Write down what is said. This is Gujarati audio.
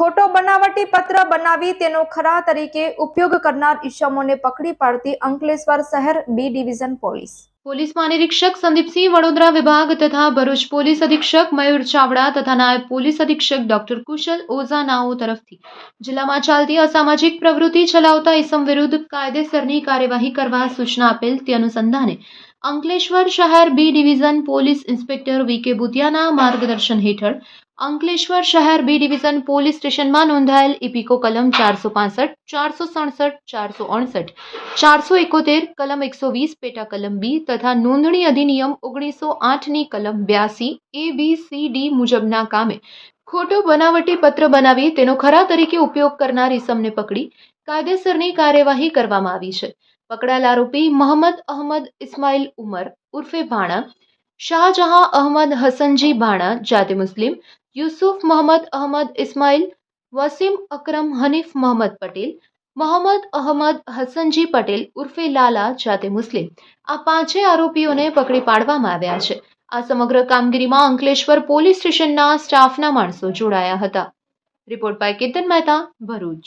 ખોટો બનાવટી પત્ર બનાવી તેનો ખરા તરીકે ઉપયોગ કરનાર ઈસમોને પકડી પાડતી અંકલેશ્વર શહેર બી ડિવિઝન પોલીસ. પોલીસ મહાનિરીક્ષક સંદીપસિંહ વડોદરા વિભાગ તથા ભરૂચ પોલીસ અધિક્ષક મયુર ચાવડા તથા નાયબ પોલીસ અધિક્ષક ડોક્ટર કુશલ ઓઝાનાઓ તરફથી. જિલ્લામાં ચાલતી અસામાજિક પ્રવૃત્તિ ચલાવતા ઇસમ વિરુદ્ધ કાયદેસરની કાર્યવાહી કરવા સૂચના આપેલ તે અનુસંધાને અંકલેશ્વર શહેર B division police inspector V K બુધિયાના માર્ગદર્શન હેઠળ અંકલેશ્વર શહેર બી ડિવિઝન પોલીસ સ્ટેશનમાં નોંધાયેલ ઇપિકો કલમ ચારસો પાસઠ, ચારસો સડસઠ, ચારસો અડસઠ, ચારસો એકોતેર, કલમ એકસો વીસ, પેટા કલમ બી તથા નોંધણી અધિનિયમ ઓગણીસો આઠની કલમ બ્યાસી, એ, બી, સી, ડી મુજબના કામે ખોટો બનાવટી પત્ર બનાવી તેનો ખરા તરીકે ઉપયોગ કરનાર ઇસમને પકડી કાયદેસરની કાર્યવાહી કરવામાં આવી છે. પકડાયેલ આરોપી મોહમ્મદ અહમદ ઇસ્માઇલ ઉમર ઉર્ફે ભાણા, શાહજહાં અહમદ હસનજી ભાણા, જાતે મુસ્લિમ, યુસુફ મોહમ્મદ અહમદ ઇસ્માઇલ, વસીમ અકરમ હનીફ મોહમ્મદ પટેલ, મોહમ્મદ અહમદ હસનજી પટેલ ઉર્ફે લાલા, જાતે મુસ્લિમ. આ પાંચે આરોપીઓને પકડી પાડવામાં આવ્યા છે. આ સમગ્ર કામગીરીમાં અંકલેશ્વર પોલીસ સ્ટેશનના સ્ટાફના માણસો જોડાયા હતા. Report by Ketan Mehta Bharuch.